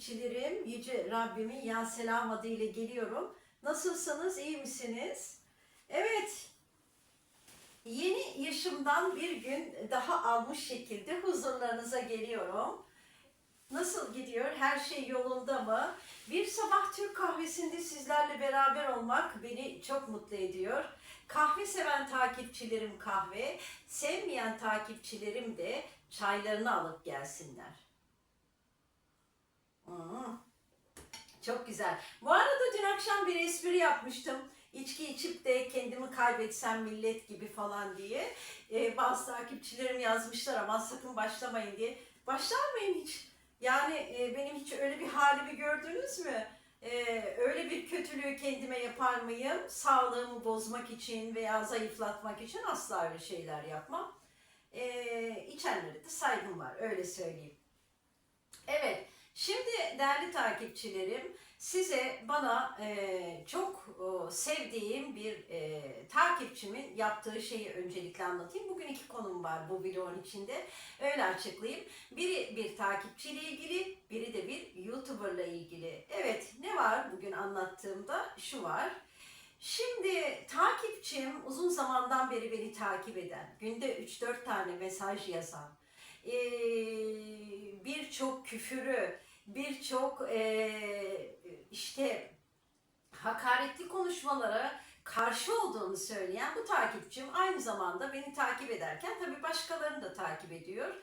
takipçilerim, Yüce Rabbimin ya selam adıyla geliyorum. Nasılsınız, iyi misiniz? Evet, yeni yaşımdan bir gün daha almış şekilde huzurlarınıza geliyorum. Nasıl gidiyor? Her şey yolunda mı? Bir sabah Türk kahvesinde sizlerle beraber olmak beni çok mutlu ediyor. Kahve seven takipçilerim kahve, sevmeyen takipçilerim de çaylarını alıp gelsinler. Çok güzel. Bu arada dün akşam bir espri yapmıştım. İçki içip de kendimi kaybetsem millet gibi falan diye. Ee, bazı takipçilerim yazmışlar ama sakın başlamayın diye. Başlar mıyım hiç? Yani e, benim hiç öyle bir halimi gördünüz mü? Ee, öyle bir kötülüğü kendime yapar mıyım? Sağlığımı bozmak için veya zayıflatmak için asla öyle şeyler yapmam. Ee, içenlere de saygım var, öyle söyleyeyim. Evet, şimdi değerli takipçilerim, size bana e, çok e, sevdiğim bir e, takipçimin yaptığı şeyi öncelikle anlatayım. Bugün iki konum var bu videonun içinde. Öyle açıklayayım. Biri bir takipçiyle ilgili, biri de bir YouTuber'la ilgili. Evet, ne var bugün anlattığımda? Şu var. Şimdi takipçim uzun zamandan beri beni takip eden, günde 3-4 tane mesaj yazan, eee, birçok küfürü, birçok eee, işte hakaretli konuşmalara karşı olduğunu söyleyen bu takipçim aynı zamanda beni takip ederken tabii başkalarını da takip ediyor.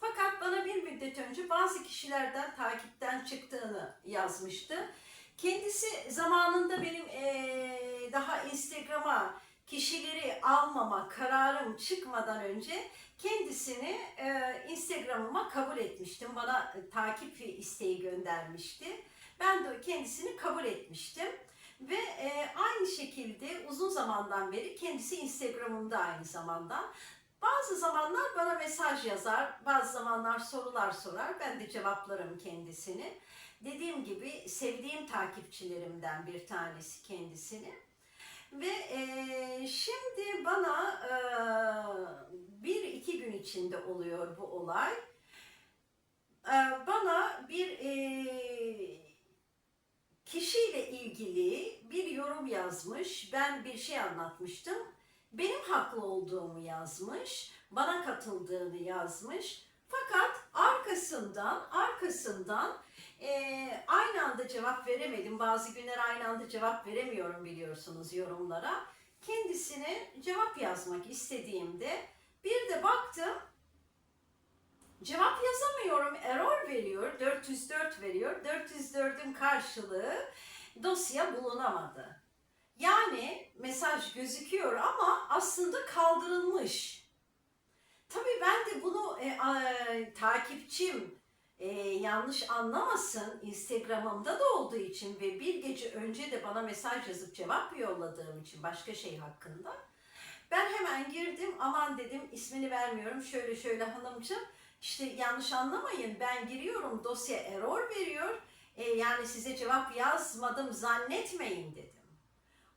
Fakat bana bir müddet önce bazı kişilerden takipten çıktığını yazmıştı. Kendisi zamanında benim eee, daha Instagram'a kişileri almama kararım çıkmadan önce kendisini eee, Instagram'ıma kabul etmiştim. Bana e, takip isteği göndermişti. Ben de kendisini kabul etmiştim. Ve e, aynı şekilde uzun zamandan beri kendisi Instagram'ımda aynı zamanda. Bazı zamanlar bana mesaj yazar, bazı zamanlar sorular sorar. Ben de cevaplarım kendisini. Dediğim gibi sevdiğim takipçilerimden bir tanesi kendisini. Ve e, şimdi bana e, bir iki gün içinde oluyor bu olay. E, bana bir e, kişiyle ilgili bir yorum yazmış. Ben bir şey anlatmıştım. Benim haklı olduğumu yazmış. Bana katıldığını yazmış. Fakat arkasından arkasından eee, aynı anda cevap veremedim. Bazı günler aynı anda cevap veremiyorum biliyorsunuz yorumlara. Kendisine cevap yazmak istediğimde bir de baktım cevap yazamıyorum. Error veriyor. 404 veriyor. 404'ün karşılığı dosya bulunamadı. Yani mesaj gözüküyor ama aslında kaldırılmış. Tabii ben de bunu e, a, takipçim e, yanlış anlamasın Instagram'ımda da olduğu için ve bir gece önce de bana mesaj yazıp cevap yolladığım için başka şey hakkında ben hemen girdim aman dedim ismini vermiyorum şöyle şöyle hanımcığım işte yanlış anlamayın ben giriyorum dosya error veriyor E, yani size cevap yazmadım zannetmeyin dedim.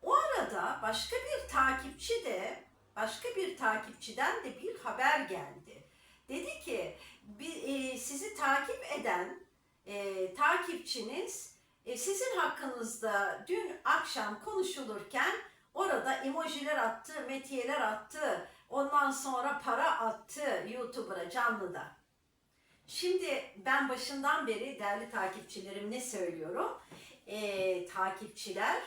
O arada başka bir takipçi de başka bir takipçiden de bir haber geldi. Dedi ki bir, e, sizi takip eden e, takipçiniz e, sizin hakkınızda dün akşam konuşulurken orada emojiler attı, metiyeler attı, ondan sonra para attı YouTuber'a canlıda. Şimdi ben başından beri değerli takipçilerim ne söylüyorum? E, takipçiler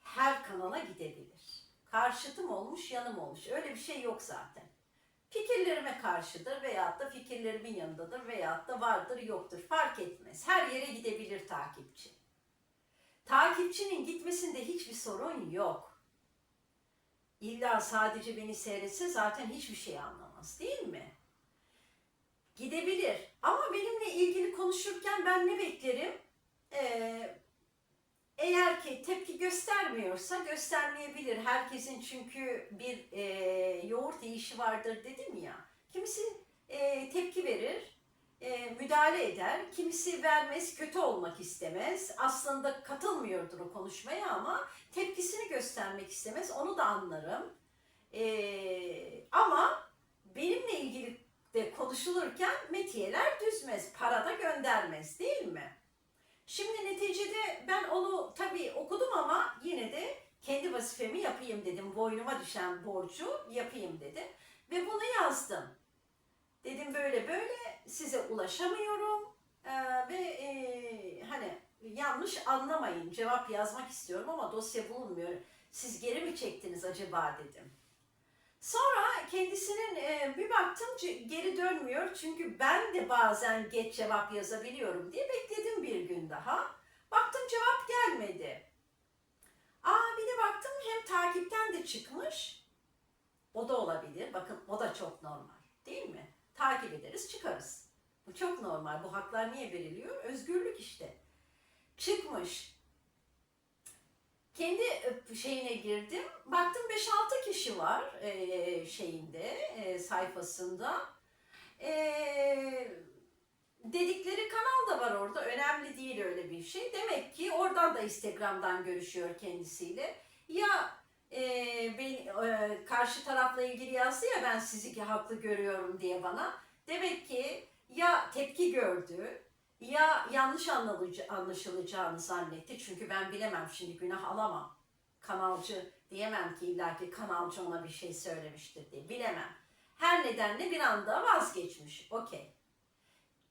her kanala gidebilir. Karşıtım olmuş, yanım olmuş. Öyle bir şey yok zaten. Fikirlerime karşıdır veyahut da fikirlerimin yanındadır veyahut da vardır yoktur. Fark etmez. Her yere gidebilir takipçi. Takipçinin gitmesinde hiçbir sorun yok. İlla sadece beni seyretse zaten hiçbir şey anlamaz değil mi? Gidebilir. Ama benimle ilgili konuşurken ben ne beklerim? Ee, eğer ki tepki göstermiyorsa göstermeyebilir. Herkesin çünkü bir e, yoğurt yiyişi vardır dedim ya. Kimisi e, tepki verir, e, müdahale eder. Kimisi vermez, kötü olmak istemez. Aslında katılmıyordur o konuşmaya ama tepkisini göstermek istemez. Onu da anlarım. E, ama benimle ilgili de konuşulurken metiyeler düzmez, para da göndermez değil mi? Şimdi neticede ben onu tabii okudum ama yine de kendi vazifemi yapayım dedim. Boynuma düşen borcu yapayım dedim. Ve bunu yazdım. Dedim böyle böyle size ulaşamıyorum Ee, ve e, hani yanlış anlamayın cevap yazmak istiyorum ama dosya bulunmuyor. Siz geri mi çektiniz acaba dedim. Sonra kendisinin e, bir baktım geri dönmüyor çünkü ben de bazen geç cevap yazabiliyorum diye bekledim bir gün daha. Baktım cevap gelmedi. Aa bir de baktım hem takipten de çıkmış. O da olabilir. Bakın o da çok normal değil mi? Takip ederiz çıkarız. Bu çok normal. Bu haklar niye veriliyor? Özgürlük işte. Çıkmış. Kendi e, şeyine girdim. Baktım 5-6 kişi var e, şeyinde, e, sayfasında. Dedikleri kanal da var orada. Önemli değil öyle bir şey. Demek ki oradan da Instagram'dan görüşüyor kendisiyle. Ya ben, karşı tarafla ilgili yazdı ya ben sizi haklı görüyorum diye bana. Demek ki ya tepki gördü ya yanlış anlaşılacağını zannetti. Çünkü ben bilemem şimdi günah alamam. Kanalcı diyemem ki illaki kanalcı ona bir şey söylemiştir diye. Bilemem. Her nedenle bir anda vazgeçmiş. Okey.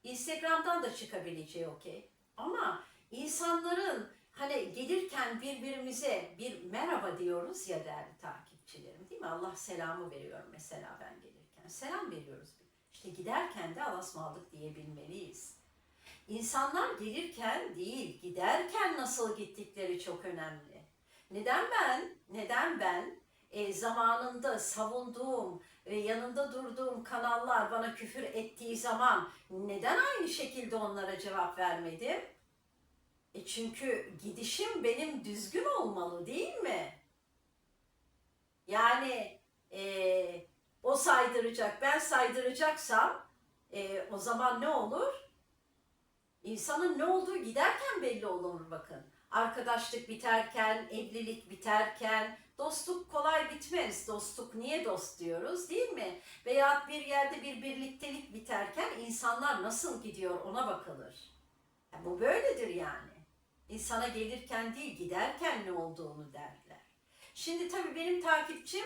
Instagram'dan da çıkabileceği okey. Ama insanların hani gelirken birbirimize bir merhaba diyoruz ya değerli takipçilerim değil mi? Allah selamı veriyor mesela ben gelirken. Selam veriyoruz. İşte giderken de alasmaldık diyebilmeliyiz. İnsanlar gelirken değil, giderken nasıl gittikleri çok önemli. Neden ben, neden ben e, zamanında savunduğum ve yanında durduğum kanallar bana küfür ettiği zaman neden aynı şekilde onlara cevap vermedim? E çünkü gidişim benim düzgün olmalı değil mi? Yani e, o saydıracak, ben saydıracaksam e, o zaman ne olur? İnsanın ne olduğu giderken belli olur bakın. Arkadaşlık biterken, evlilik biterken, dostluk kolay bitmez. Dostluk niye dost diyoruz değil mi? Veyahut bir yerde bir birliktelik biterken insanlar nasıl gidiyor ona bakılır. Ya bu böyledir yani. İnsana gelirken değil giderken ne olduğunu derler. Şimdi tabii benim takipçim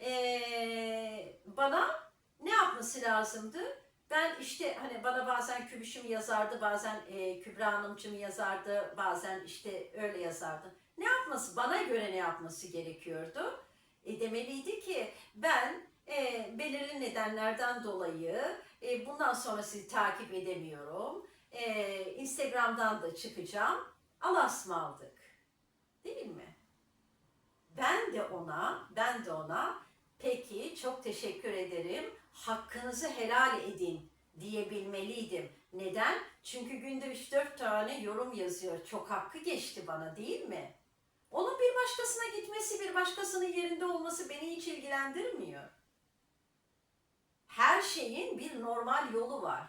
eee, bana ne yapması lazımdı? Ben işte hani bana bazen Kübüşüm yazardı, bazen e, Kübra Hanımcım yazardı, bazen işte öyle yazardı. Ne yapması, bana göre ne yapması gerekiyordu? E, demeliydi ki ben e, belirli nedenlerden dolayı e, bundan sonra sizi takip edemiyorum. E, Instagram'dan da çıkacağım. Alasmaldık. Değil mi? Ben de ona, ben de ona peki çok teşekkür ederim. Hakkınızı helal edin diyebilmeliydim. Neden? Çünkü günde 3-4 tane yorum yazıyor. Çok hakkı geçti bana değil mi? Onun bir başkasına gitmesi, bir başkasının yerinde olması beni hiç ilgilendirmiyor. Her şeyin bir normal yolu var.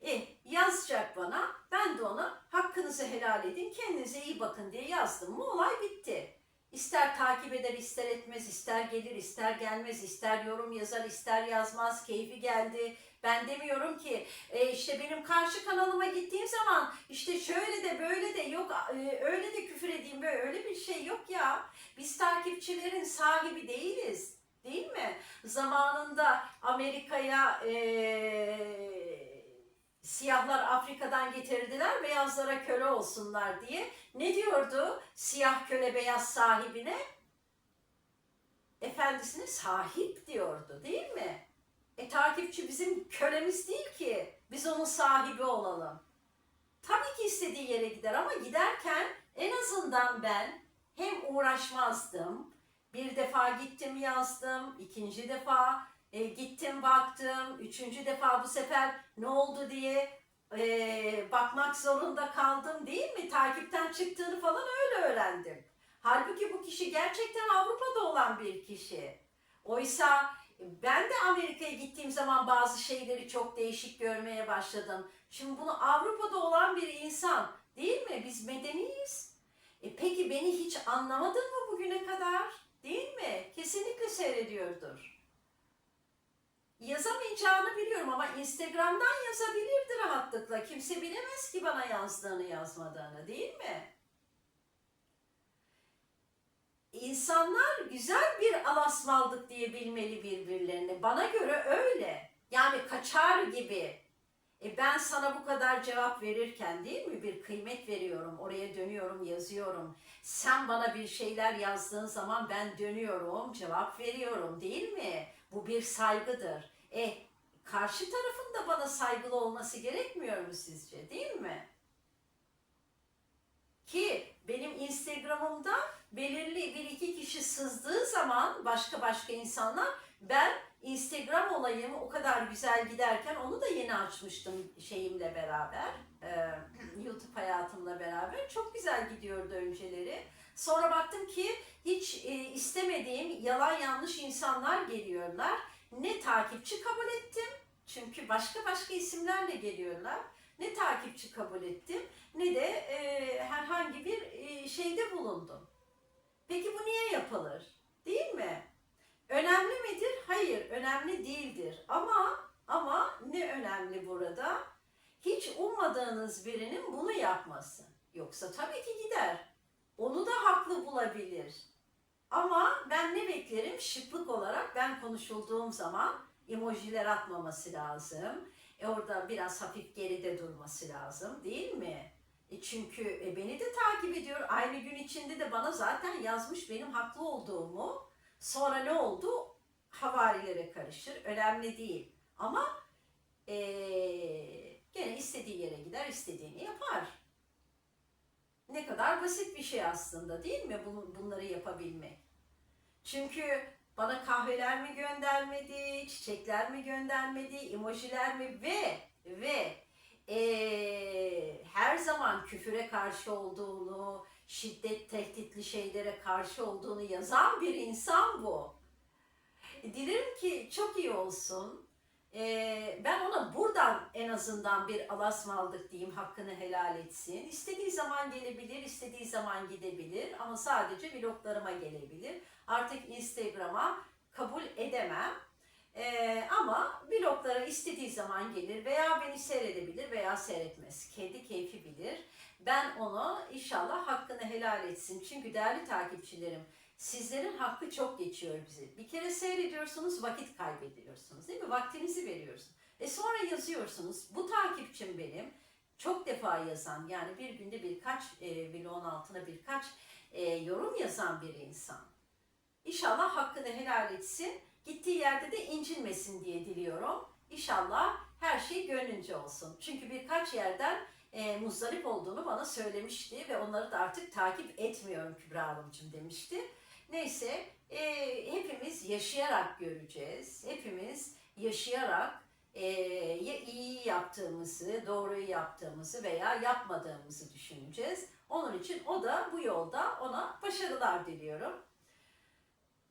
E yazacak bana, ben de ona hakkınızı helal edin, kendinize iyi bakın diye yazdım mı olay bitti. İster takip eder, ister etmez, ister gelir, ister gelmez, ister yorum yazar, ister yazmaz, keyfi geldi. Ben demiyorum ki e, işte benim karşı kanalıma gittiğim zaman işte şöyle de böyle de yok e, öyle de küfür edeyim böyle öyle bir şey yok ya. Biz takipçilerin sahibi değiliz. Değil mi? Zamanında Amerika'ya e, siyahlar Afrika'dan getirdiler beyazlara köle olsunlar diye. Ne diyordu siyah köle beyaz sahibine? Efendisine sahip diyordu değil mi? E takipçi bizim kölemiz değil ki. Biz onun sahibi olalım. Tabii ki istediği yere gider ama giderken en azından ben hem uğraşmazdım. Bir defa gittim yazdım. ikinci defa e, gittim baktım. Üçüncü defa bu sefer ne oldu diye e, bakmak zorunda kaldım değil mi? Takipten çıktığını falan öyle öğrendim. Halbuki bu kişi gerçekten Avrupa'da olan bir kişi. Oysa ben de Amerika'ya gittiğim zaman bazı şeyleri çok değişik görmeye başladım. Şimdi bunu Avrupa'da olan bir insan değil mi? Biz medeniyiz. E peki beni hiç anlamadın mı bugüne kadar? Değil mi? Kesinlikle seyrediyordur. Yazamayacağını biliyorum ama Instagram'dan yazabilirdi rahatlıkla. Kimse bilemez ki bana yazdığını yazmadığını değil mi? İnsanlar güzel bir alasmaldık diye bilmeli birbirlerini. Bana göre öyle. Yani kaçar gibi. E ben sana bu kadar cevap verirken değil mi bir kıymet veriyorum, oraya dönüyorum, yazıyorum. Sen bana bir şeyler yazdığın zaman ben dönüyorum, cevap veriyorum değil mi? Bu bir saygıdır. E karşı tarafın da bana saygılı olması gerekmiyor mu sizce değil mi? Ki benim Instagram'ımda belirli bir iki kişi sızdığı zaman başka başka insanlar ben Instagram olayım o kadar güzel giderken onu da yeni açmıştım şeyimle beraber. e, YouTube hayatımla beraber. Çok güzel gidiyordu önceleri. Sonra baktım ki hiç e, istemediğim yalan yanlış insanlar geliyorlar. Ne takipçi kabul ettim. Çünkü başka başka isimlerle geliyorlar. Ne takipçi kabul ettim ne de e, herhangi bir şeyde bulundum. Peki bu niye yapılır? Değil mi? Önemli midir? Hayır, önemli değildir. Ama ama ne önemli burada? Hiç ummadığınız birinin bunu yapması. Yoksa tabii ki gider. Onu da haklı bulabilir. Ama ben ne beklerim? Şıklık olarak ben konuşulduğum zaman emojiler atmaması lazım. E orada biraz hafif geride durması lazım değil mi? E çünkü e beni de takip ediyor. Aynı gün içinde de bana zaten yazmış benim haklı olduğumu. Sonra ne oldu? Havarilere karışır. Önemli değil. Ama eee, gene istediği yere gider, istediğini yapar. Ne kadar basit bir şey aslında değil mi bunları yapabilmek? Çünkü bana kahveler mi göndermedi, çiçekler mi göndermedi, emojiler mi ve ve eee, her zaman küfüre karşı olduğunu, şiddet tehditli şeylere karşı olduğunu yazan bir insan bu. Dilerim ki çok iyi olsun. Ee, ben ona buradan en azından bir alasmaldık diyeyim, hakkını helal etsin. İstediği zaman gelebilir, istediği zaman gidebilir ama sadece vloglarıma gelebilir. Artık Instagram'a kabul edemem. Ee, ama vloglara istediği zaman gelir veya beni seyredebilir veya seyretmez. Kendi keyfi bilir. Ben onu inşallah hakkını helal etsin. Çünkü değerli takipçilerim sizlerin hakkı çok geçiyor bize. Bir kere seyrediyorsunuz vakit kaybediyorsunuz değil mi? Vaktinizi veriyorsunuz. E sonra yazıyorsunuz. Bu takipçim benim. Çok defa yazan yani bir günde birkaç e, vlogun altına birkaç e, yorum yazan bir insan. İnşallah hakkını helal etsin. Gittiği yerde de incinmesin diye diliyorum. İnşallah her şey gönlünce olsun. Çünkü birkaç yerden e, muzdarip olduğunu bana söylemişti ve onları da artık takip etmiyorum Kübra Hanımcığım demişti. Neyse e, hepimiz yaşayarak göreceğiz. Hepimiz yaşayarak e, ya iyi yaptığımızı, doğruyu yaptığımızı veya yapmadığımızı düşüneceğiz. Onun için o da bu yolda ona başarılar diliyorum.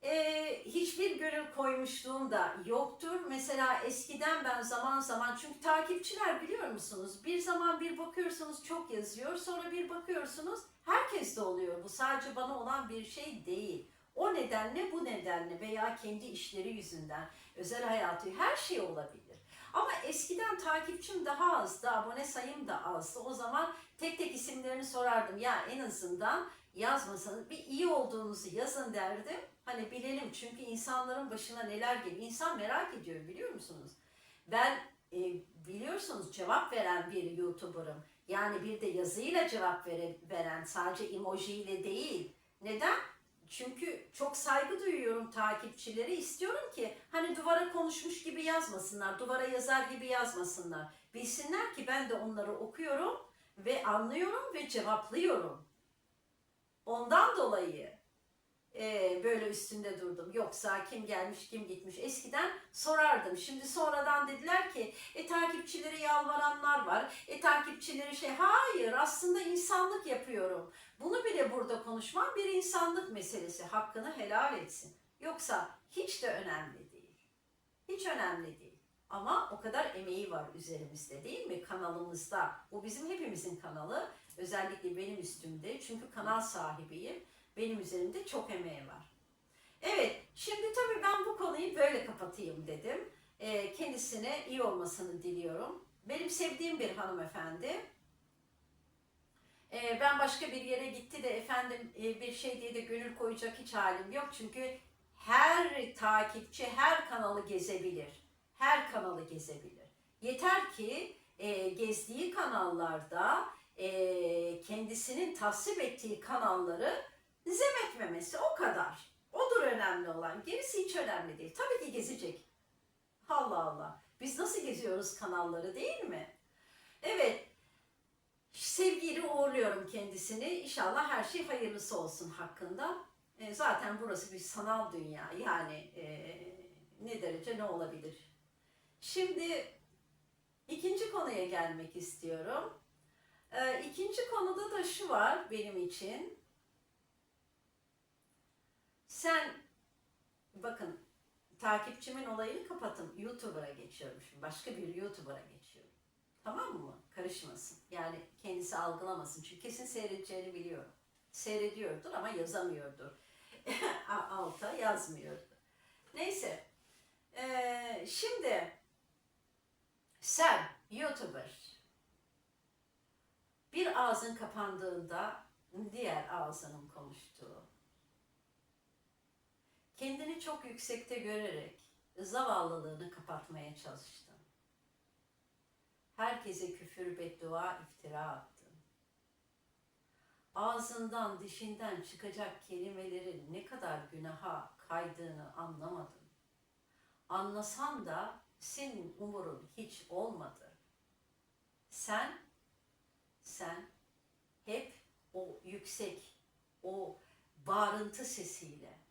Ee, hiçbir gönül koymuşluğum da yoktur. Mesela eskiden ben zaman zaman çünkü takipçiler biliyor musunuz? Bir zaman bir bakıyorsunuz çok yazıyor. Sonra bir bakıyorsunuz herkes de oluyor. Bu sadece bana olan bir şey değil. O nedenle bu nedenle veya kendi işleri yüzünden özel hayatı her şey olabilir. Ama eskiden takipçim daha azdı, abone sayım da azdı. O zaman tek tek isimlerini sorardım. Ya en azından yazmasanız bir iyi olduğunuzu yazın derdim. Hani bilelim çünkü insanların başına neler geliyor. İnsan merak ediyor biliyor musunuz? Ben e, biliyorsunuz cevap veren bir YouTuber'ım. Yani bir de yazıyla cevap vere, veren sadece emojiyle değil. Neden? Çünkü çok saygı duyuyorum takipçileri. İstiyorum ki hani duvara konuşmuş gibi yazmasınlar, duvara yazar gibi yazmasınlar. Bilsinler ki ben de onları okuyorum ve anlıyorum ve cevaplıyorum. Ondan dolayı e, böyle üstünde durdum. Yoksa kim gelmiş kim gitmiş eskiden sorardım. Şimdi sonradan dediler ki e takipçileri yalvaranlar var. E takipçileri şey hayır aslında insanlık yapıyorum. Bunu bile burada konuşmam bir insanlık meselesi. Hakkını helal etsin. Yoksa hiç de önemli değil. Hiç önemli değil. Ama o kadar emeği var üzerimizde değil mi? Kanalımızda. Bu bizim hepimizin kanalı. Özellikle benim üstümde. Çünkü kanal sahibiyim. Benim üzerimde çok emeği var. Evet, şimdi tabii ben bu konuyu böyle kapatayım dedim. E, kendisine iyi olmasını diliyorum. Benim sevdiğim bir hanımefendi. E, ben başka bir yere gitti de efendim e, bir şey diye de gönül koyacak hiç halim yok. Çünkü her takipçi her kanalı gezebilir. Her kanalı gezebilir. Yeter ki e, gezdiği kanallarda e, kendisinin tasvip ettiği kanalları zemetmemesi o kadar. Odur önemli olan. Gerisi hiç önemli değil. Tabii ki gezecek. Allah Allah. Biz nasıl geziyoruz kanalları değil mi? Evet. Sevgiyle uğurluyorum kendisini. İnşallah her şey hayırlısı olsun hakkında. E, zaten burası bir sanal dünya. Yani e, ne derece ne olabilir? Şimdi ikinci konuya gelmek istiyorum. E, ikinci konuda da şu var benim için. Sen bakın takipçimin olayını kapattım. YouTuber'a geçiyorum şimdi. Başka bir YouTuber'a geçiyorum. Tamam mı? Karışmasın. Yani kendisi algılamasın. Çünkü kesin seyredeceğini biliyorum. Seyrediyordur ama yazamıyordur. Alta yazmıyordu. Neyse. Ee, şimdi sen YouTuber bir ağzın kapandığında diğer ağzının konuştuğu kendini çok yüksekte görerek zavallılığını kapatmaya çalıştın. Herkese küfür, beddua, iftira attın. Ağzından, dişinden çıkacak kelimelerin ne kadar günaha kaydığını anlamadın. Anlasan da senin umurun hiç olmadı. Sen, sen hep o yüksek, o bağırıntı sesiyle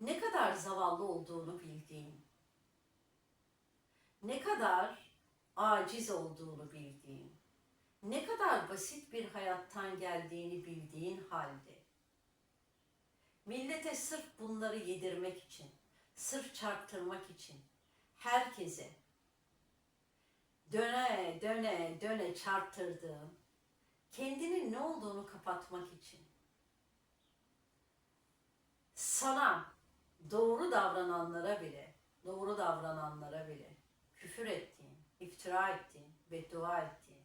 ne kadar zavallı olduğunu bildiğin, ne kadar aciz olduğunu bildiğin, ne kadar basit bir hayattan geldiğini bildiğin halde, millete sırf bunları yedirmek için, sırf çarptırmak için, herkese döne döne döne çarptırdığın, kendinin ne olduğunu kapatmak için, sana doğru davrananlara bile, doğru davrananlara bile küfür ettiğin, iftira ettiğin, beddua ettiğin,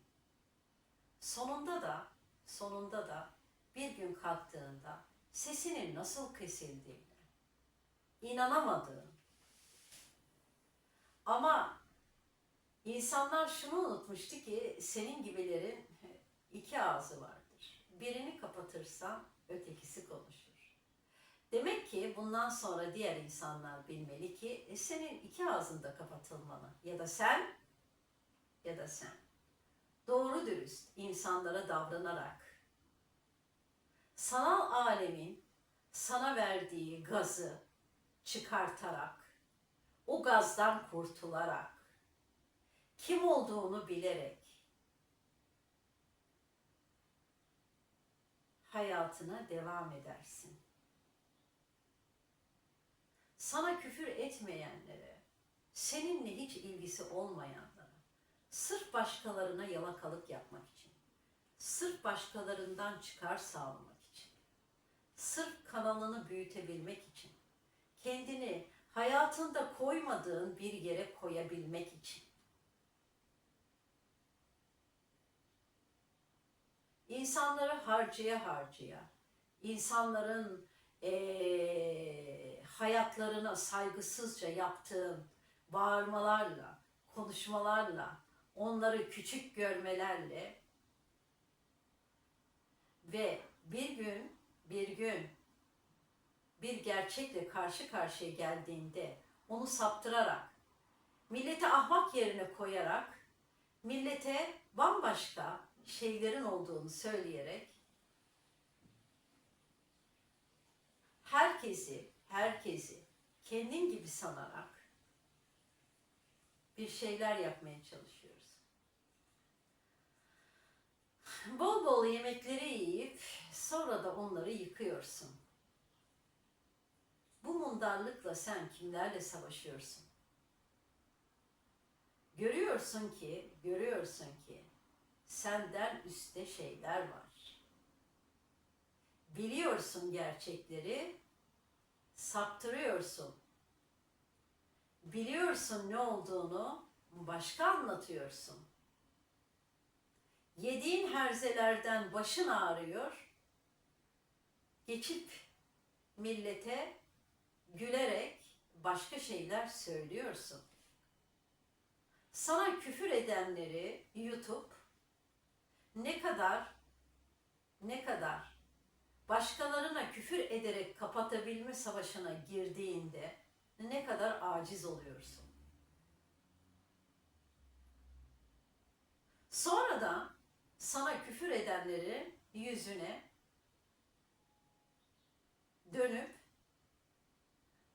sonunda da, sonunda da bir gün kalktığında sesinin nasıl kesildiğine inanamadığın ama insanlar şunu unutmuştu ki senin gibilerin iki ağzı vardır. Birini kapatırsan ötekisi konuşur. Demek ki bundan sonra diğer insanlar bilmeli ki e, senin iki ağzın da kapatılmalı. Ya da sen ya da sen. Doğru dürüst insanlara davranarak sanal alemin sana verdiği gazı çıkartarak o gazdan kurtularak kim olduğunu bilerek hayatına devam edersin sana küfür etmeyenlere, seninle hiç ilgisi olmayanlara, sırf başkalarına yalakalık yapmak için, sırf başkalarından çıkar sağlamak için, sırf kanalını büyütebilmek için, kendini hayatında koymadığın bir yere koyabilmek için. İnsanları harcaya harcaya, insanların ee, hayatlarına saygısızca yaptığın bağırmalarla, konuşmalarla, onları küçük görmelerle ve bir gün, bir gün bir gerçekle karşı karşıya geldiğinde onu saptırarak, millete ahmak yerine koyarak, millete bambaşka şeylerin olduğunu söyleyerek herkesi, herkesi kendin gibi sanarak bir şeyler yapmaya çalışıyoruz. Bol bol yemekleri yiyip sonra da onları yıkıyorsun. Bu mundarlıkla sen kimlerle savaşıyorsun? Görüyorsun ki, görüyorsun ki senden üstte şeyler var. Biliyorsun gerçekleri saptırıyorsun. Biliyorsun ne olduğunu, başka anlatıyorsun. Yediğin herzelerden başın ağrıyor. Geçip millete gülerek başka şeyler söylüyorsun. Sana küfür edenleri YouTube ne kadar ne kadar başkalarına küfür ederek kapatabilme savaşına girdiğinde ne kadar aciz oluyorsun. Sonra da sana küfür edenleri yüzüne dönüp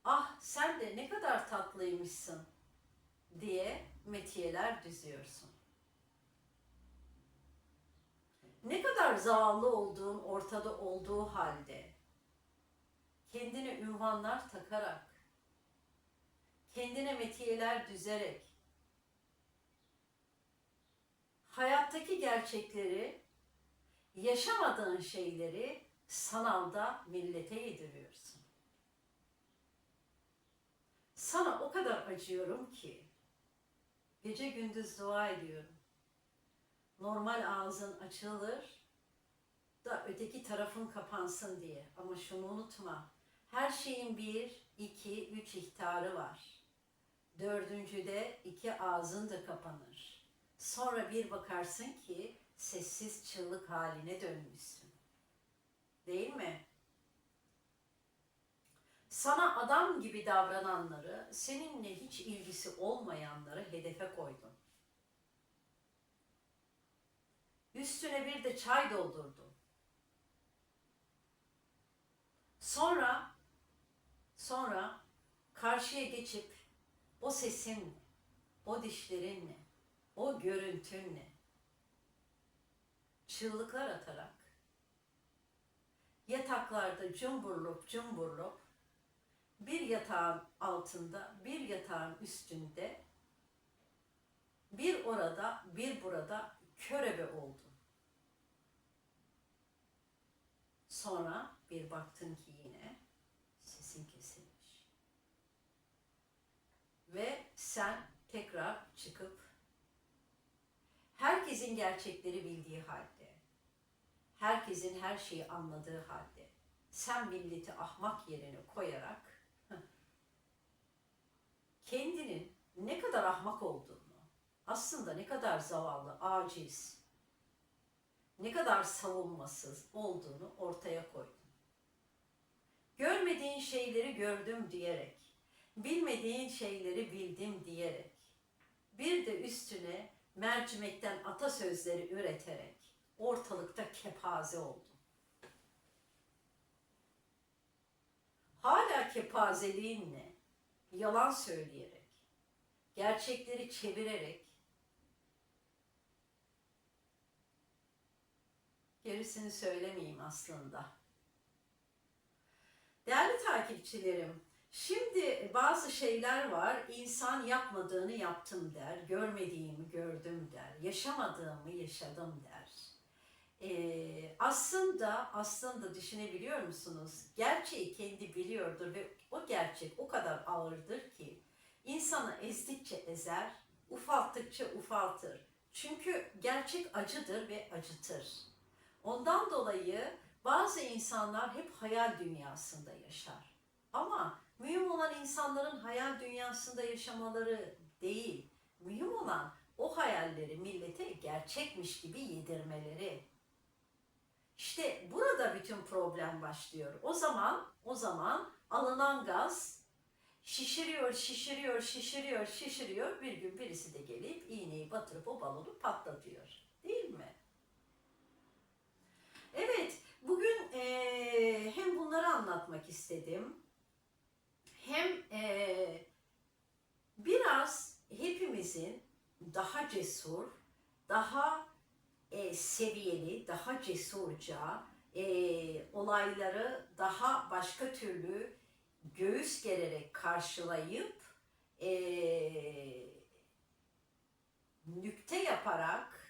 ah sen de ne kadar tatlıymışsın diye metiyeler düzüyorsun. Ne kadar zavallı olduğun ortada olduğu halde kendine ünvanlar takarak kendine metiyeler düzerek hayattaki gerçekleri yaşamadığın şeyleri sanalda millete yediriyorsun. Sana o kadar acıyorum ki gece gündüz dua ediyorum. Normal ağzın açılır da öteki tarafın kapansın diye. Ama şunu unutma. Her şeyin bir, iki, üç ihtarı var. Dördüncüde iki ağzın da kapanır. Sonra bir bakarsın ki sessiz çığlık haline dönmüşsün. Değil mi? Sana adam gibi davrananları, seninle hiç ilgisi olmayanları hedefe koydun. Üstüne bir de çay doldurdun. Sonra sonra karşıya geçip o sesinle, o dişlerinle, o görüntünle çığlıklar atarak yataklarda cumburlop cumburlop bir yatağın altında, bir yatağın üstünde bir orada, bir burada körebe oldu. Sonra bir baktın ki yine sesin kesilmiş. Ve sen tekrar çıkıp herkesin gerçekleri bildiği halde, herkesin her şeyi anladığı halde sen milleti ahmak yerine koyarak kendinin ne kadar ahmak olduğunu, aslında ne kadar zavallı, aciz, ne kadar savunmasız olduğunu ortaya koydun. Görmediğin şeyleri gördüm diyerek, bilmediğin şeyleri bildim diyerek, bir de üstüne mercimekten atasözleri üreterek ortalıkta kepaze oldun. Hala kepazeliğinle, yalan söyleyerek, gerçekleri çevirerek, gerisini söylemeyeyim aslında. Değerli takipçilerim, şimdi bazı şeyler var, insan yapmadığını yaptım der, görmediğimi gördüm der, yaşamadığımı yaşadım der. Ee, aslında aslında düşünebiliyor musunuz? Gerçeği kendi biliyordur ve o gerçek o kadar ağırdır ki insanı ezdikçe ezer, ufalttıkça ufaltır. Çünkü gerçek acıdır ve acıtır. Ondan dolayı bazı insanlar hep hayal dünyasında yaşar. Ama mühim olan insanların hayal dünyasında yaşamaları değil. Mühim olan o hayalleri millete gerçekmiş gibi yedirmeleri. İşte burada bütün problem başlıyor. O zaman, o zaman alınan gaz şişiriyor, şişiriyor, şişiriyor, şişiriyor. Bir gün birisi de gelip iğneyi batırıp o balonu patlatıyor. Değil mi? Evet, bugün eee, hem bunları anlatmak istedim. Hem eee, biraz hepimizin daha cesur, daha e, seviyeli, daha cesurca, e, olayları daha başka türlü göğüs gererek karşılayıp e, nükte yaparak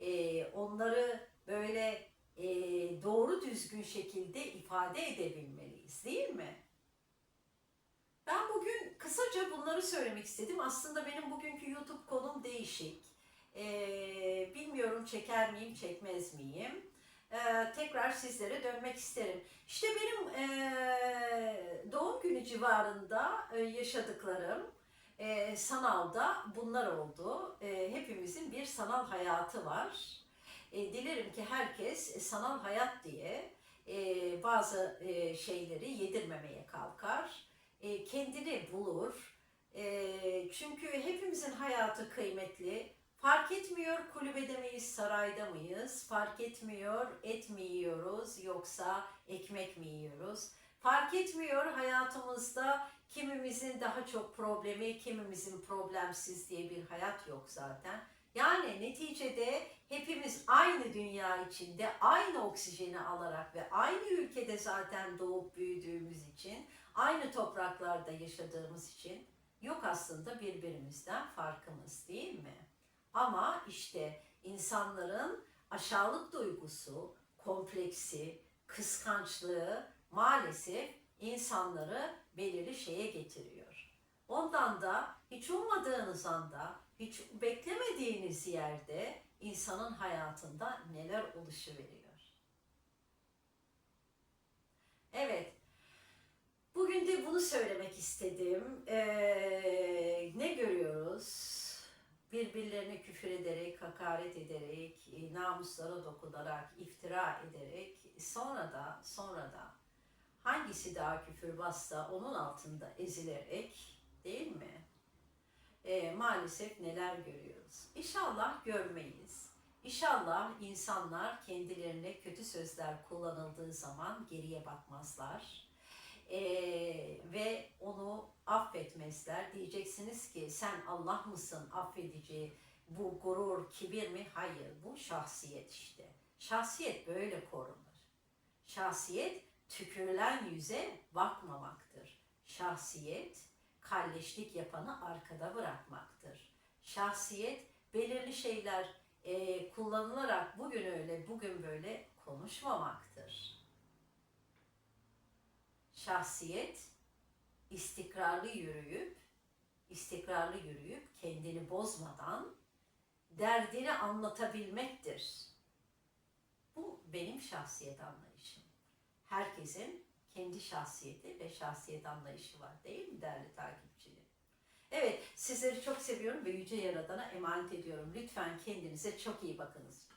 e, onları böyle e, doğru düzgün şekilde ifade edebilmeliyiz değil mi? Ben bugün kısa kısaca bunları söylemek istedim. Aslında benim bugünkü YouTube konum değişik. Ee, bilmiyorum çeker miyim, çekmez miyim? Ee, tekrar sizlere dönmek isterim. İşte benim ee, doğum günü civarında ee, yaşadıklarım ee, sanalda bunlar oldu. Ee, hepimizin bir sanal hayatı var. Ee, dilerim ki herkes e, sanal hayat diye ee, bazı ee, şeyleri yedirmemeye kalkar. Ee, kendini bulur. Ee, çünkü hepimizin hayatı kıymetli. Fark etmiyor kulübede miyiz, sarayda mıyız? Fark etmiyor et mi yiyoruz yoksa ekmek mi yiyoruz? Fark etmiyor hayatımızda kimimizin daha çok problemi, kimimizin problemsiz diye bir hayat yok zaten. Yani neticede hepimiz aynı dünya içinde aynı oksijeni alarak ve aynı ülkede zaten doğup büyüdüğümüz için, aynı topraklarda yaşadığımız için yok aslında birbirimizden farkımız değil mi? Ama işte insanların aşağılık duygusu, kompleksi, kıskançlığı maalesef insanları belirli şeye getiriyor. Ondan da hiç ummadığınız anda, hiç beklemediğiniz yerde insanın hayatında neler oluşuveriyor. Evet, bugün de bunu söylemek istedim. Ee, ne görüyoruz? birbirlerine küfür ederek, hakaret ederek, namuslara dokunarak, iftira ederek, sonra da sonra da hangisi daha küfürbazsa onun altında ezilerek değil mi? E, maalesef neler görüyoruz. İnşallah görmeyiz. İnşallah insanlar kendilerine kötü sözler kullanıldığı zaman geriye bakmazlar. E, ve onu affetmezler. Diyeceksiniz ki sen Allah mısın affedici? Bu gurur, kibir mi? Hayır, bu şahsiyet işte. Şahsiyet böyle korunur. Şahsiyet tükürülen yüze bakmamaktır. Şahsiyet kalleşlik yapanı arkada bırakmaktır. Şahsiyet belirli şeyler e, kullanılarak bugün öyle, bugün böyle konuşmamaktır. Şahsiyet istikrarlı yürüyüp istikrarlı yürüyüp kendini bozmadan derdini anlatabilmektir. Bu benim şahsiyet anlayışım. Herkesin kendi şahsiyeti ve şahsiyet anlayışı var değil mi değerli takipçilerim? Evet sizleri çok seviyorum ve Yüce Yaradan'a emanet ediyorum. Lütfen kendinize çok iyi bakınız.